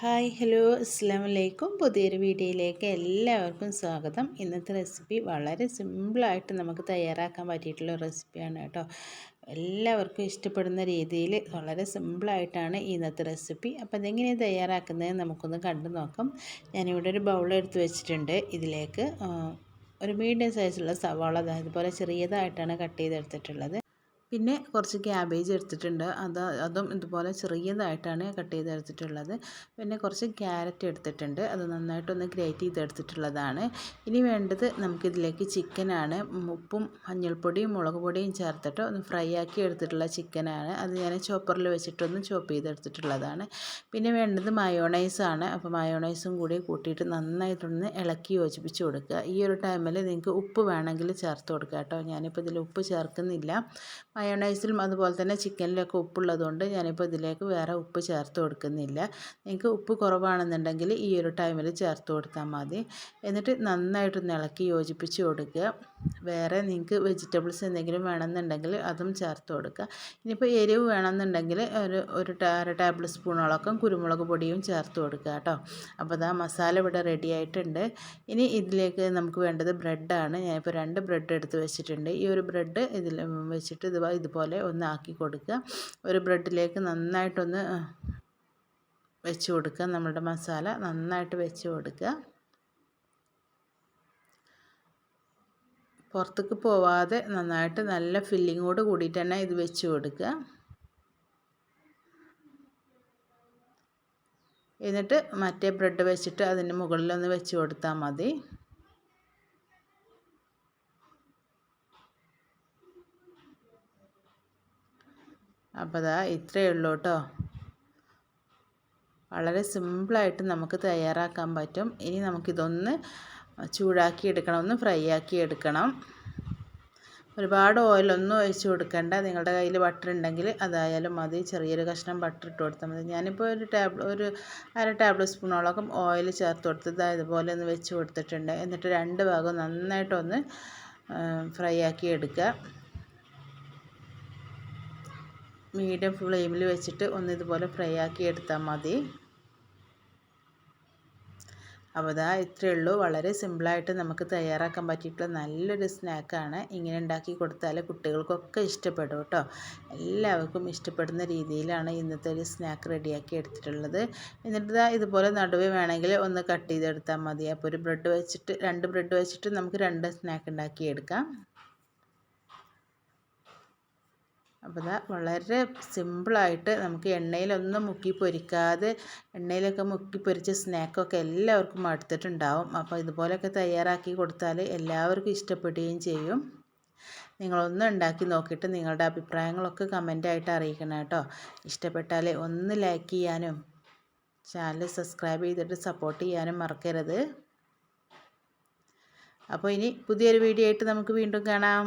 Hi hello അസ്സാം വലൈക്കും പുതിയൊരു വീഡിയോയിലേക്ക് എല്ലാവർക്കും സ്വാഗതം. ഇന്നത്തെ റെസിപ്പി വളരെ സിമ്പിളായിട്ട് നമുക്ക് തയ്യാറാക്കാൻ പറ്റിയിട്ടുള്ള റെസിപ്പിയാണ് കേട്ടോ. എല്ലാവർക്കും ഇഷ്ടപ്പെടുന്ന രീതിയിൽ വളരെ സിമ്പിളായിട്ടാണ് ഇന്നത്തെ റെസിപ്പി. അപ്പോൾ അതെങ്ങനെയാണ് തയ്യാറാക്കുന്നത് നമുക്കൊന്ന് കണ്ടു നോക്കാം. ഞാനിവിടെ ഒരു ബൗൾ എടുത്ത് വെച്ചിട്ടുണ്ട്. ഇതിലേക്ക് ഒരു മീഡിയം സൈസുള്ള സവാള അതായത് പോലെ ചെറിയതായിട്ടാണ് കട്ട് ചെയ്തെടുത്തിട്ടുള്ളത്. പിന്നെ കുറച്ച് ക്യാബേജ് എടുത്തിട്ടുണ്ട്. അത് അതും ഇതുപോലെ ചെറിയതായിട്ടാണ് കട്ട് ചെയ്തെടുത്തിട്ടുള്ളത് പിന്നെ കുറച്ച് ക്യാരറ്റ് എടുത്തിട്ടുണ്ട്. അത് നന്നായിട്ടൊന്ന് ഗ്രേറ്റ് ചെയ്തെടുത്തിട്ടുള്ളതാണ് ഇനി വേണ്ടത് നമുക്കിതിലേക്ക് ചിക്കനാണ്. ഉപ്പും മഞ്ഞൾപ്പൊടിയും മുളക് പൊടിയും ചേർത്തിട്ട് ഒന്ന് ഫ്രൈ ആക്കി എടുത്തിട്ടുള്ള ചിക്കനാണ്. അത് ഞാൻ ചോപ്പറിൽ വെച്ചിട്ടൊന്ന് ചോപ്പ് ചെയ്തെടുത്തിട്ടുള്ളതാണ് പിന്നെ വേണ്ടത് മയോണൈസാണ്. അപ്പോൾ മയോണൈസും കൂടി കൂട്ടിയിട്ട് നന്നായിട്ടൊന്ന് ഇളക്കി യോജിപ്പിച്ച് കൊടുക്കുക. ഈ ഒരു ടൈമിൽ നിങ്ങൾക്ക് ഉപ്പ് വേണമെങ്കിൽ ചേർത്ത് കൊടുക്കുക കേട്ടോ. ഞാനിപ്പോൾ ഇതിൽ ഉപ്പ് ചേർക്കുന്നില്ല. മയോണൈസിലും അതുപോലെ തന്നെ ചിക്കനിലൊക്കെ ഉപ്പുള്ളതുകൊണ്ട് ഞാനിപ്പോൾ ഇതിലേക്ക് വേറെ ഉപ്പ് ചേർത്ത് കൊടുക്കുന്നില്ല. നിങ്ങൾക്ക് ഉപ്പ് കുറവാണെന്നുണ്ടെങ്കിൽ ഈ ഒരു ടൈമിൽ ചേർത്ത് കൊടുത്താൽ മതി. എന്നിട്ട് നന്നായിട്ടൊന്ന് ഇളക്കി യോജിപ്പിച്ച് കൊടുക്കുക. വേറെ നിങ്ങൾക്ക് വെജിറ്റബിൾസ് എന്തെങ്കിലും വേണമെന്നുണ്ടെങ്കിൽ അതും ചേർത്ത് കൊടുക്കുക. ഇനിയിപ്പോൾ എരിവ് വേണമെന്നുണ്ടെങ്കിൽ ഒരു ഒരു അര ടേബിൾ സ്പൂണോളൊക്കെ കുരുമുളക് പൊടിയും ചേർത്ത് കൊടുക്കുക കേട്ടോ. അപ്പോൾ അതാ മസാല ഇവിടെ റെഡി ആയിട്ടുണ്ട്. ഇനി ഇതിലേക്ക് നമുക്ക് വേണ്ടത് ബ്രെഡാണ്. ഞാനിപ്പോൾ രണ്ട് ബ്രെഡ് എടുത്ത് വെച്ചിട്ടുണ്ട്. ഈ ഒരു ബ്രെഡ് ഇതിൽ വെച്ചിട്ട് ഇത് ഇതുപോലെ ഒന്ന് ആക്കി കൊടുക്കുക. ഒരു ബ്രെഡിലേക്ക് നന്നായിട്ടൊന്ന് വെച്ച് കൊടുക്കുക. നമ്മുടെ മസാല നന്നായിട്ട് വെച്ച് കൊടുക്കുക. പുറത്തേക്ക് പോവാതെ നന്നായിട്ട് നല്ല ഫില്ലിങ്ങോട് കൂടിയിട്ട് തന്നെ ഇത് വെച്ച് കൊടുക്കുക. എന്നിട്ട് മറ്റേ ബ്രെഡ് വെച്ചിട്ട് അതിന്റെ മുകളിലൊന്ന് വെച്ച് കൊടുത്താൽ മതി. അപ്പോൾ അതാ ഇത്രയേ ഉള്ളൂ കേട്ടോ. വളരെ സിമ്പിളായിട്ട് നമുക്ക് തയ്യാറാക്കാൻ പറ്റും. ഇനി നമുക്കിതൊന്ന് ചൂടാക്കി എടുക്കണം ഒന്ന് ഫ്രൈ ആക്കി എടുക്കണം ഒരുപാട് ഓയിലൊന്നും ഒഴിച്ച് കൊടുക്കേണ്ട. നിങ്ങളുടെ കയ്യിൽ ബട്ടർ ഉണ്ടെങ്കിൽ അതായാലും മതി. ചെറിയൊരു കഷ്ണം ബട്ടർ ഇട്ട് കൊടുത്താൽ മതി. ഞാനിപ്പോൾ ഒരു ടേബിൾ ഒരു അര ടേബിൾ സ്പൂണോളം ഓയിൽ ചേർത്ത് കൊടുത്തത് ഇതുപോലെ ഒന്ന് വെച്ച് കൊടുത്തിട്ടുണ്ട്. എന്നിട്ട് രണ്ട് ഭാഗം നന്നായിട്ടൊന്ന് ഫ്രൈ ആക്കി എടുക്കുക മീഡിയം ഫ്ലെയിമിൽ വെച്ചിട്ട് ഒന്ന് ഇതുപോലെ ഫ്രൈ ആക്കി എടുത്താൽ മതി. അപ്പോൾ ഇതാ ഇത്രയേ ഉള്ളൂ. വളരെ സിമ്പിളായിട്ട് നമുക്ക് തയ്യാറാക്കാൻ പറ്റിയിട്ടുള്ള നല്ലൊരു സ്നാക്കാണ്. ഇങ്ങനെ ഉണ്ടാക്കി കൊടുത്താൽ കുട്ടികൾക്കൊക്കെ ഇഷ്ടപ്പെടും കേട്ടോ. എല്ലാവർക്കും ഇഷ്ടപ്പെടുന്ന രീതിയിലാണ് ഇന്നത്തെ ഒരു സ്നാക്ക് റെഡിയാക്കി എടുത്തിട്ടുള്ളത്. എന്നിട്ട് ഇതുപോലെ നടുവ് വേണമെങ്കിൽ ഒന്ന് കട്ട് ചെയ്തെടുത്താൽ മതി. അപ്പോൾ ഒരു ബ്രെഡ് വെച്ചിട്ട് രണ്ട് ബ്രെഡ് വെച്ചിട്ട് നമുക്ക് രണ്ട് സ്നാക്ക് ഉണ്ടാക്കിയെടുക്കാം. അപ്പോൾ ഇതാ വളരെ സിമ്പിളായിട്ട് നമുക്ക് എണ്ണയിലൊന്നും മുക്കി പൊരിക്കാതെ എണ്ണയിലൊക്കെ മുക്കി പൊരിച്ച സ്നാക്കൊക്കെ എല്ലാവർക്കും മടുത്തിട്ടുണ്ടാവും. അപ്പോൾ ഇതുപോലെയൊക്കെ തയ്യാറാക്കി കൊടുത്താൽ എല്ലാവർക്കും ഇഷ്ടപ്പെടുകയും ചെയ്യും. നിങ്ങളൊന്ന് ഉണ്ടാക്കി നോക്കിയിട്ട് നിങ്ങളുടെ അഭിപ്രായങ്ങളൊക്കെ കമന്റായിട്ട് അറിയിക്കണം കേട്ടോ. ഇഷ്ടപ്പെട്ടാൽ ഒന്ന് ലൈക്ക് ചെയ്യാനും ചാനൽ സബ്സ്ക്രൈബ് ചെയ്തിട്ട് സപ്പോർട്ട് ചെയ്യാനും മറക്കരുത്. അപ്പോൾ ഇനി പുതിയൊരു വീഡിയോ ആയിട്ട് നമുക്ക് വീണ്ടും കാണാം.